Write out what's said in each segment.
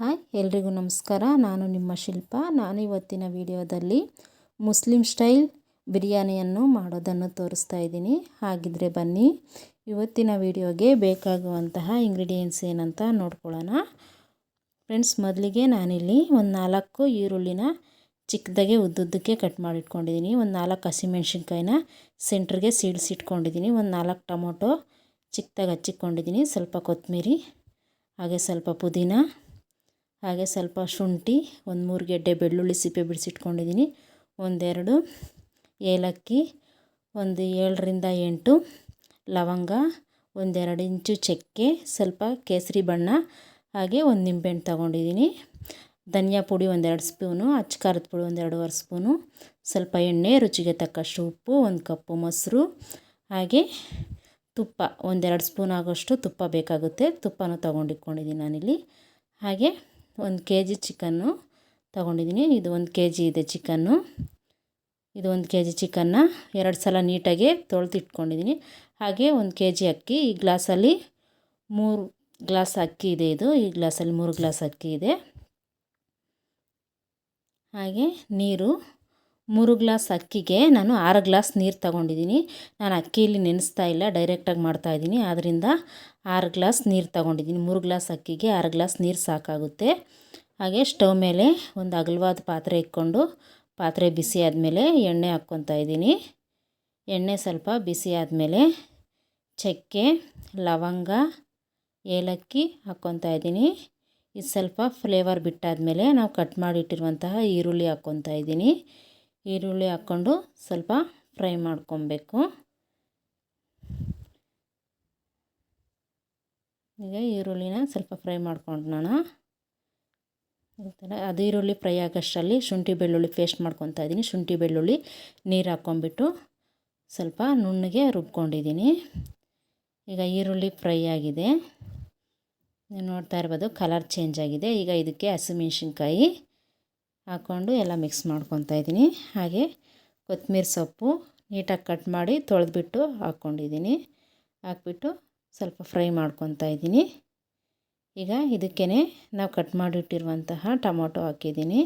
Hi, ಎಲ್ರಿಗೂ ನಮಸ್ಕಾರ. ನಾನು ನಿಮ್ಮ ಶಿಲ್ಪ. ನಾನು ಇವತ್ತಿನ ವಿಡಿಯೋದಲ್ಲಿ ಮುಸ್ಲಿಂ ಸ್ಟೈಲ್ ಬಿರಿಯಾನಿಯನ್ನು ಮಾಡೋದನ್ನು ತೋರಿಸ್ತಾ ಇದ್ದೀನಿ. ಹಾಗಿದ್ರೆ ಬನ್ನಿ, ಇವತ್ತಿನ ವಿಡಿಯೋಗೆ ಬೇಕಾಗುವಂತಹ ಇಂಗ್ರೀಡಿಯೆಂಟ್ಸ್ ಏನಂತ ನೋಡ್ಕೊಳ್ಳೋಣ. ಫ್ರೆಂಡ್ಸ್ ಮೊದಲಿಗೆ ನಾನಿಲ್ಲಿ ಒಂದು ನಾಲ್ಕು ಈರುಳ್ಳಿನ ಚಿಕ್ಕದಾಗೆ ಉದ್ದುದ್ದಕ್ಕೆ ಕಟ್ ಮಾಡಿಟ್ಕೊಂಡಿದ್ದೀನಿ. ಒಂದು ನಾಲ್ಕು ಹಸಿಮೆಣ್ಸಿನ್ಕಾಯಿನ ಸೆಂಟ್ರಿಗೆ ಸೀಡ್ಸಿಟ್ಕೊಂಡಿದ್ದೀನಿ ಒಂದು ನಾಲ್ಕು ಟೊಮೊಟೊ ಚಿಕ್ಕದಾಗಿ ಹಚ್ಚಿಕೊಂಡಿದ್ದೀನಿ ಸ್ವಲ್ಪ ಕೊತ್ತಂಬರಿ ಹಾಗೆ ಸ್ವಲ್ಪ ಪುದೀನ ಹಾಗೆ ಸ್ವಲ್ಪ ಶುಂಠಿ, ಒಂದು ಮೂರು ಗೆಡ್ಡೆ ಬೆಳ್ಳುಳ್ಳಿ ಸಿಪ್ಪೆ ಬಿಡಿಸಿಟ್ಕೊಂಡಿದ್ದೀನಿ ಒಂದೆರಡು ಏಲಕ್ಕಿ, ಒಂದು ಏಳರಿಂದ ಎಂಟು ಲವಂಗ, ಒಂದೆರಡು ಇಂಚು ಚಕ್ಕೆ, ಸ್ವಲ್ಪ ಕೇಸರಿ ಬಣ್ಣ, ಹಾಗೆ ಒಂದು ನಿಂಬೆಹಣ್ಣು ತಗೊಂಡಿದ್ದೀನಿ ಧನಿಯಾ ಪುಡಿ ಒಂದೆರಡು ಸ್ಪೂನು, ಅಚ್ಚ ಖಾರದ ಪುಡಿ ಒಂದೆರಡುವರೆ ಸ್ಪೂನು, ಸ್ವಲ್ಪ ಎಣ್ಣೆ, ರುಚಿಗೆ ತಕ್ಕಷ್ಟು ಉಪ್ಪು, ಒಂದು ಕಪ್ಪು ಮೊಸರು, ಹಾಗೆ ತುಪ್ಪ, ಒಂದೆರಡು ಸ್ಪೂನ್ ಆಗೋಷ್ಟು ತುಪ್ಪ ಬೇಕಾಗುತ್ತೆ. ತುಪ್ಪನೂ ತೊಗೊಂಡಿಟ್ಕೊಂಡಿದ್ದೀನಿ ನಾನಿಲ್ಲಿ. ಹಾಗೆ ಒಂದು ಕೆ ಜಿ ಚಿಕನ್ನು ತೊಗೊಂಡಿದ್ದೀನಿ. ಇದು ಒಂದು ಕೆ ಜಿ ಇದೆ ಚಿಕನ್ನು. ಇದು ಒಂದು ಕೆ ಜಿ ಚಿಕನ್ನ ಎರಡು ಸಲ ನೀಟಾಗಿ ತೊಳೆದಿಟ್ಕೊಂಡಿದ್ದೀನಿ. ಹಾಗೆ ಒಂದು ಕೆ ಜಿ ಅಕ್ಕಿ. ಈ ಗ್ಲಾಸಲ್ಲಿ ಮೂರು ಗ್ಲಾಸ್ ಅಕ್ಕಿ ಇದೆ ಇದು. ಈ ಗ್ಲಾಸಲ್ಲಿ ಮೂರು ಗ್ಲಾಸ್ ಅಕ್ಕಿ ಇದೆ. ಹಾಗೆ ನೀರು ಮೂರು ಗ್ಲಾಸ್ ಅಕ್ಕಿಗೆ ನಾನು ಆರು ಗ್ಲಾಸ್ ನೀರು ತಗೊಂಡಿದ್ದೀನಿ. ನಾನು ಅಕ್ಕಿಯಲ್ಲಿ ನೆನೆಸ್ತಾ ಇಲ್ಲ ಡೈರೆಕ್ಟಾಗಿ ಮಾಡ್ತಾಯಿದ್ದೀನಿ ಆದ್ದರಿಂದ ಆರು ಗ್ಲಾಸ್ ನೀರು ತಗೊಂಡಿದ್ದೀನಿ. ಮೂರು ಗ್ಲಾಸ್ ಅಕ್ಕಿಗೆ ಆರು ಗ್ಲಾಸ್ ನೀರು ಸಾಕಾಗುತ್ತೆ. ಹಾಗೆ ಸ್ಟವ್ ಮೇಲೆ ಒಂದು ಅಗಲವಾದ ಪಾತ್ರೆ ಇಟ್ಕೊಂಡು ಪಾತ್ರೆ ಬಿಸಿ ಆದಮೇಲೆ ಎಣ್ಣೆ ಹಾಕ್ಕೊತಾ ಇದ್ದೀನಿ. ಎಣ್ಣೆ ಸ್ವಲ್ಪ ಬಿಸಿ ಆದಮೇಲೆ ಚಕ್ಕೆ, ಲವಂಗ, ಏಲಕ್ಕಿ ಹಾಕ್ಕೊತಾ ಇದ್ದೀನಿ. ಇದು ಸ್ವಲ್ಪ ಫ್ಲೇವರ್ ಬಿಟ್ಟಾದಮೇಲೆ ನಾವು ಕಟ್ ಮಾಡಿಟ್ಟಿರುವಂತಹ ಈರುಳ್ಳಿ ಹಾಕ್ಕೊತಾ ಇದ್ದೀನಿ. ಈರುಳ್ಳಿ ಹಾಕ್ಕೊಂಡು ಸ್ವಲ್ಪ ಫ್ರೈ ಮಾಡ್ಕೊಬೇಕು. ಈಗ ಈರುಳ್ಳಿನ ಸ್ವಲ್ಪ ಫ್ರೈ ಮಾಡ್ಕೊಂಡೋಣ ನಾನು ಥರ ಅದು ಈರುಳ್ಳಿ ಫ್ರೈ ಆಗೋಷ್ಟರಲ್ಲಿ ಶುಂಠಿ ಬೆಳ್ಳುಳ್ಳಿ ಪೇಸ್ಟ್ ಮಾಡ್ಕೊತಾ ಇದ್ದೀನಿ. ಶುಂಠಿ ಬೆಳ್ಳುಳ್ಳಿ ನೀರು ಹಾಕ್ಕೊಂಬಿಟ್ಟು ಸ್ವಲ್ಪ ನುಣ್ಣಗೆ ರುಬ್ಕೊಂಡಿದ್ದೀನಿ. ಈಗ ಈರುಳ್ಳಿ ಫ್ರೈ ಆಗಿದೆ. ನೋಡ್ತಾ ಇರ್ಬೋದು ಕಲರ್ ಚೇಂಜ್ ಆಗಿದೆ. ಈಗ ಇದಕ್ಕೆ ಹಸಿಮೆಣ್ಸಿನ್ಕಾಯಿ ಹಾಕ್ಕೊಂಡು ಎಲ್ಲ ಮಿಕ್ಸ್ ಮಾಡ್ಕೊತಾ ಇದ್ದೀನಿ. ಹಾಗೆ ಕೊತ್ತಂಬರಿ ಸೊಪ್ಪು ನೀಟಾಗಿ ಕಟ್ ಮಾಡಿ ತೊಳೆದ್ಬಿಟ್ಟು ಹಾಕ್ಕೊಂಡಿದ್ದೀನಿ. ಹಾಕ್ಬಿಟ್ಟು ಸ್ವಲ್ಪ ಫ್ರೈ ಮಾಡ್ಕೊತಾ ಇದ್ದೀನಿ. ಈಗ ಇದಕ್ಕೇ ನಾವು ಕಟ್ ಮಾಡಿಟ್ಟಿರುವಂತಹ ಟೊಮೊಟೊ ಹಾಕಿದ್ದೀನಿ.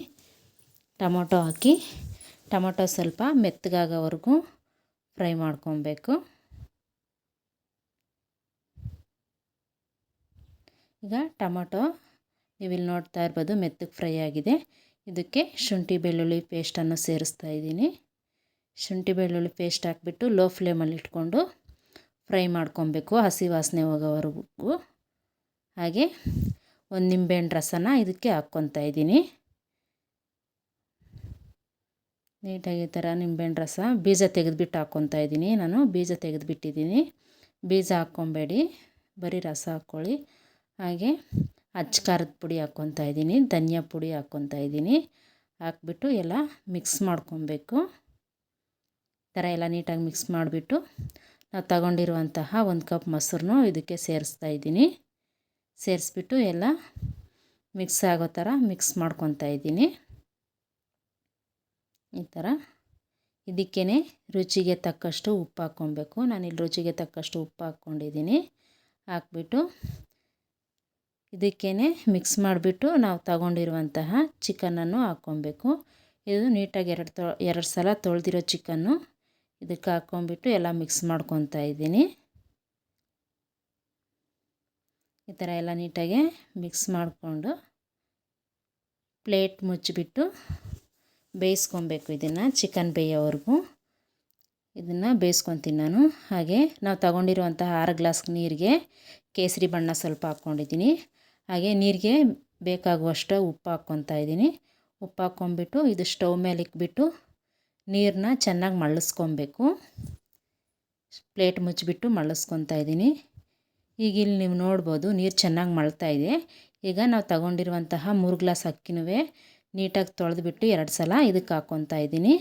ಟೊಮೊಟೊ ಹಾಕಿ ಟೊಮೊಟೊ ಸ್ವಲ್ಪ ಮೆತ್ತಗಾಗೋವರೆಗೂ ಫ್ರೈ ಮಾಡ್ಕೊಬೇಕು. ಈಗ ಟೊಮೊಟೊ ನೀವಿಲ್ಲಿ ನೋಡ್ತಾ ಇರ್ಬೋದು ಮೆತ್ತಗೆ ಫ್ರೈ ಆಗಿದೆ. ಇದಕ್ಕೆ ಶುಂಠಿ ಬೆಳ್ಳುಳ್ಳಿ ಪೇಸ್ಟನ್ನು ಸೇರಿಸ್ತಾ ಇದ್ದೀನಿ. ಶುಂಠಿ ಬೆಳ್ಳುಳ್ಳಿ ಪೇಸ್ಟ್ ಹಾಕ್ಬಿಟ್ಟು ಲೋ ಫ್ಲೇಮಲ್ಲಿ ಇಟ್ಕೊಂಡು ಫ್ರೈ ಮಾಡ್ಕೊಬೇಕು ಹಸಿ ವಾಸನೆ ಹೋಗೋವರೆಗೂ. ಹಾಗೆ ಒಂದು ನಿಂಬೆಹಣ್ಣು ರಸನ ಇದಕ್ಕೆ ಹಾಕ್ಕೊತಾ ಇದ್ದೀನಿ. ನೀಟಾಗಿ ಈ ಥರ ನಿಂಬೆಹಣ್ಣು ರಸ ಬೀಜ ತೆಗೆದುಬಿಟ್ಟು ಹಾಕ್ಕೊತಾ ಇದ್ದೀನಿ. ನಾನು ಬೀಜ ತೆಗೆದುಬಿಟ್ಟಿದ್ದೀನಿ. ಬೀಜ ಹಾಕ್ಕೊಬೇಡಿ. ಬರೀ ರಸ ಹಾಕ್ಕೊಳ್ಳಿ. ಹಾಗೆ ಅಚ್ಚ ಖಾರದ ಪುಡಿ ಹಾಕ್ಕೊತಾ ಇದ್ದೀನಿ, ಧನಿಯಾ ಪುಡಿ ಹಾಕ್ಕೊತಾ ಇದ್ದೀನಿ. ಹಾಕ್ಬಿಟ್ಟು ಎಲ್ಲ ಮಿಕ್ಸ್ ಮಾಡ್ಕೊಬೇಕು. ಥರ ಎಲ್ಲ ನೀಟಾಗಿ ಮಿಕ್ಸ್ ಮಾಡಿಬಿಟ್ಟು ನಾವು ತಗೊಂಡಿರುವಂತಹ ಒಂದು ಕಪ್ ಮೊಸರನ್ನು ಇದಕ್ಕೆ ಸೇರಿಸ್ತಾ ಇದ್ದೀನಿ. ಸೇರಿಸ್ಬಿಟ್ಟು ಎಲ್ಲ ಮಿಕ್ಸ್ ಆಗೋ ಥರ ಮಿಕ್ಸ್ ಮಾಡ್ಕೊತಾ ಇದ್ದೀನಿ. ಈ ಥರ ಇದಕ್ಕೇ ರುಚಿಗೆ ತಕ್ಕಷ್ಟು ಉಪ್ಪು ಹಾಕ್ಕೊಬೇಕು. ನಾನಿಲ್ಲಿ ರುಚಿಗೆ ತಕ್ಕಷ್ಟು ಉಪ್ಪು ಹಾಕ್ಕೊಂಡಿದ್ದೀನಿ. ಹಾಕ್ಬಿಟ್ಟು ಇದಕ್ಕೇ ಮಿಕ್ಸ್ ಮಾಡಿಬಿಟ್ಟು ನಾವು ತಗೊಂಡಿರುವಂತಹ ಚಿಕನನ್ನು ಹಾಕ್ಕೊಬೇಕು. ಇದು ನೀಟಾಗಿ ಎರಡು ತೊ, ಎರಡು ಸಲ ತೊಳೆದಿರೋ ಚಿಕನ್ನು ಇದಕ್ಕೆ ಹಾಕ್ಕೊಂಬಿಟ್ಟು ಎಲ್ಲ ಮಿಕ್ಸ್ ಮಾಡ್ಕೊತಾ ಇದ್ದೀನಿ. ಈ ಥರ ಎಲ್ಲ ನೀಟಾಗಿ ಮಿಕ್ಸ್ ಮಾಡಿಕೊಂಡು ಪ್ಲೇಟ್ ಮುಚ್ಚಿಬಿಟ್ಟು ಬೇಯಿಸ್ಕೊಬೇಕು ಇದನ್ನು ಚಿಕನ್ ಬೇಯೋವರೆಗೂ. ಇದನ್ನು ಬೇಯಿಸ್ಕೊತೀನಿ ನಾನು. ಹಾಗೆ ನಾವು ತಗೊಂಡಿರುವಂಥ ಆರು ಗ್ಲಾಸ್ ನೀರಿಗೆ ಕೇಸರಿ ಬಣ್ಣ ಸ್ವಲ್ಪ ಹಾಕ್ಕೊಂಡಿದ್ದೀನಿ. ಹಾಗೆ ನೀರಿಗೆ ಬೇಕಾಗುವಷ್ಟು ಉಪ್ಪು ಹಾಕ್ಕೊತಾ ಇದ್ದೀನಿ. ಉಪ್ಪು ಹಾಕ್ಕೊಂಬಿಟ್ಟು ಇದು ಸ್ಟವ್ ಮೇಲೆ ಇಕ್ಬಿಟ್ಟು ನೀರನ್ನ ಚೆನ್ನಾಗಿ ಮಳ್ಳಿಸ್ಕೊಬೇಕು ಪ್ಲೇಟ್ ಮುಚ್ಚಿಬಿಟ್ಟು ಮಳ್ಳಿಸ್ಕೊತಾ ಇದ್ದೀನಿ. ಈಗ ಇಲ್ಲಿ ನೀವು ನೋಡ್ಬೋದು ನೀರು ಚೆನ್ನಾಗಿ ಮಳ್ತಾ ಇದೆ. ಈಗ ನಾವು ತಗೊಂಡಿರುವಂತಹ ಮೂರು ಗ್ಲಾಸ್ ಅಕ್ಕಿನೂ ನೀಟಾಗಿ ತೊಳೆದುಬಿಟ್ಟು ಎರಡು ಸಲ ಇದಕ್ಕೆ ಹಾಕ್ಕೊತಾ ಇದ್ದೀನಿ.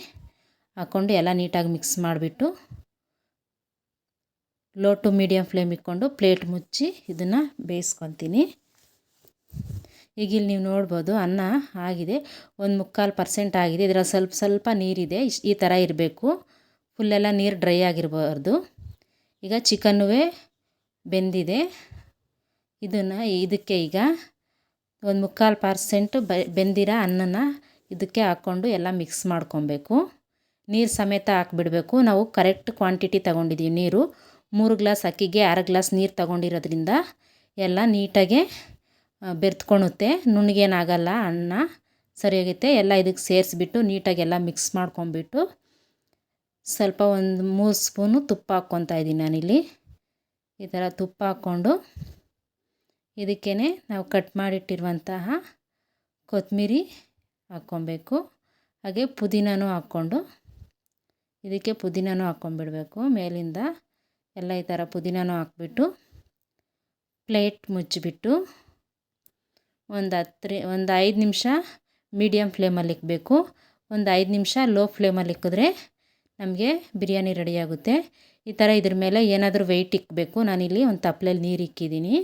ಹಾಕ್ಕೊಂಡು ಎಲ್ಲ ನೀಟಾಗಿ ಮಿಕ್ಸ್ ಮಾಡಿಬಿಟ್ಟು ಲೋ ಟು ಮೀಡಿಯಮ್ ಫ್ಲೇಮ್ ಇಕ್ಕೊಂಡು ಪ್ಲೇಟ್ ಮುಚ್ಚಿ ಇದನ್ನು ಬೇಯಿಸ್ಕೊತೀನಿ. ಈಗ ಇಲ್ಲಿ ನೀವು ನೋಡ್ಬೋದು ಅನ್ನ ಆಗಿದೆ. ಒಂದು ಮುಕ್ಕಾಲು ಪರ್ಸೆಂಟ್ ಆಗಿದೆ. ಇದರಲ್ಲಿ ಸ್ವಲ್ಪ ಸ್ವಲ್ಪ ನೀರಿದೆ. ಈ ಥರ ಇರಬೇಕು. ಫುಲ್ಲೆಲ್ಲ ನೀರು ಡ್ರೈ ಆಗಿರಬಾರ್ದು. ಈಗ ಚಿಕನ್ನೂ ಬೆಂದಿದೆ. ಇದನ್ನು ಇದಕ್ಕೆ ಈಗ ಒಂದು ಮುಕ್ಕಾಲು ಪರ್ಸೆಂಟು ಬೆಂದಿರೋ ಅನ್ನನ ಇದಕ್ಕೆ ಹಾಕ್ಕೊಂಡು ಎಲ್ಲ ಮಿಕ್ಸ್ ಮಾಡ್ಕೊಬೇಕು. ನೀರು ಸಮೇತ ಹಾಕ್ಬಿಡಬೇಕು. ನಾವು ಕರೆಕ್ಟ್ ಕ್ವಾಂಟಿಟಿ ತಗೊಂಡಿದ್ದೀವಿ ನೀರು. ಮೂರು ಗ್ಲಾಸ್ ಅಕ್ಕಿಗೆ ಆರು ಗ್ಲಾಸ್ ನೀರು ತಗೊಂಡಿರೋದ್ರಿಂದ ಎಲ್ಲ ನೀಟಾಗೆ ಬೆರ್ತ್ಕೊಳುತ್ತೆ ನುಣ್ಣಗೇನಾಗಲ್ಲ ಅನ್ನ ಸರಿಯಾಗುತ್ತೆ ಎಲ್ಲ ಇದಕ್ಕೆ ಸೇರಿಸ್ಬಿಟ್ಟು ನೀಟಾಗಿ ಎಲ್ಲ ಮಿಕ್ಸ್ ಮಾಡ್ಕೊಂಬಿಟ್ಟು ಸ್ವಲ್ಪ ಒಂದು ಮೂರು ಸ್ಪೂನು ತುಪ್ಪ ಹಾಕ್ಕೊತಾ ಇದ್ದೀನಿ ನಾನಿಲ್ಲಿ. ಈ ಥರ ತುಪ್ಪ ಹಾಕ್ಕೊಂಡು ಇದಕ್ಕೇ ನಾವು ಕಟ್ ಮಾಡಿಟ್ಟಿರುವಂತಹ ಕೊತ್ತಂಬರಿ ಹಾಕ್ಕೊಬೇಕು. ಹಾಗೆ ಪುದೀನೂ ಹಾಕ್ಕೊಂಡು ಇದಕ್ಕೆ ಪುದೀನೂ ಹಾಕ್ಕೊಂಬಿಡ್ಬೇಕು. ಮೇಲಿಂದ ಎಲ್ಲ ಈ ಥರ ಪುದೀನೂ ಹಾಕ್ಬಿಟ್ಟು ಪ್ಲೇಟ್ ಮುಚ್ಚಿಬಿಟ್ಟು ಒಂದು ಹತ್ತು ಒಂದು ಐದು ನಿಮಿಷ ಮೀಡಿಯಮ್ ಫ್ಲೇಮಲ್ಲಿ ಇಕ್ಕಬೇಕು ಒಂದು ಐದು ನಿಮಿಷ ಲೋ ಫ್ಲೇಮಲ್ಲಿ ಇಕ್ಕಿದ್ರೆ ನಮಗೆ ಬಿರಿಯಾನಿ ರೆಡಿಯಾಗುತ್ತೆ ಈ ಥರ ಇದ್ರ ಮೇಲೆ ಏನಾದರೂ ವೆಯ್ಟ್ ಇಕ್ಕಬೇಕು ನಾನಿಲ್ಲಿ ಒಂದು ತಪ್ಪಲೆಯಲ್ಲಿ ನೀರು ಇಕ್ಕಿದ್ದೀನಿ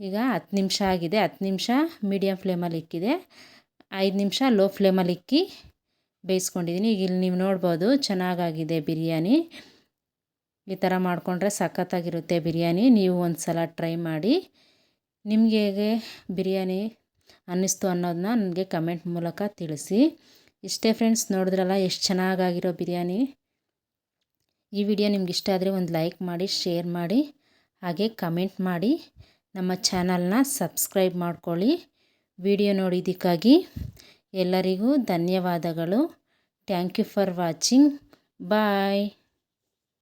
ಈಗ ಹತ್ತು ನಿಮಿಷ ಆಗಿದೆ. ಹತ್ತು ನಿಮಿಷ ಮೀಡಿಯಮ್ ಫ್ಲೇಮಲ್ಲಿ ಇಕ್ಕಿದೆ. ಐದು ನಿಮಿಷ ಲೋ ಫ್ಲೇಮಲ್ಲಿ ಇಕ್ಕಿ ಬೇಯಿಸ್ಕೊಂಡಿದ್ದೀನಿ ಈಗ ಇಲ್ಲಿ ನೀವು ನೋಡ್ಬೋದು ಚೆನ್ನಾಗಾಗಿದೆ ಬಿರಿಯಾನಿ. ಈ ಥರ ಮಾಡಿಕೊಂಡ್ರೆ ಸಖತ್ತಾಗಿರುತ್ತೆ ಬಿರಿಯಾನಿ. ನೀವು ಒಂದು ಸಲ ಟ್ರೈ ಮಾಡಿ ನಿಮಗೆ ಹೇಗೆ ಬಿರಿಯಾನಿ ಅನ್ನಿಸ್ತು ಅನ್ನೋದನ್ನ ನನಗೆ ಕಮೆಂಟ್ ಮೂಲಕ ತಿಳಿಸಿ. ಇಷ್ಟೇ ಫ್ರೆಂಡ್ಸ್ ನೋಡಿದ್ರಲ್ಲ ಎಷ್ಟು ಚೆನ್ನಾಗಾಗಿರೋ ಬಿರಿಯಾನಿ. ಈ ವಿಡಿಯೋ ನಿಮ್ಗೆ ಇಷ್ಟ ಆದರೆ ಒಂದು ಲೈಕ್ ಮಾಡಿ ಶೇರ್ ಮಾಡಿ, ಹಾಗೆ ಕಮೆಂಟ್ ಮಾಡಿ. ನಮ್ಮ ಚಾನಲ್ನ ಸಬ್ಸ್ಕ್ರೈಬ್ ಮಾಡ್ಕೊಳ್ಳಿ. ವಿಡಿಯೋ ನೋಡಿದ್ದಕ್ಕಾಗಿ ಎಲ್ಲರಿಗೂ ಧನ್ಯವಾದಗಳು. Thank you for watching bye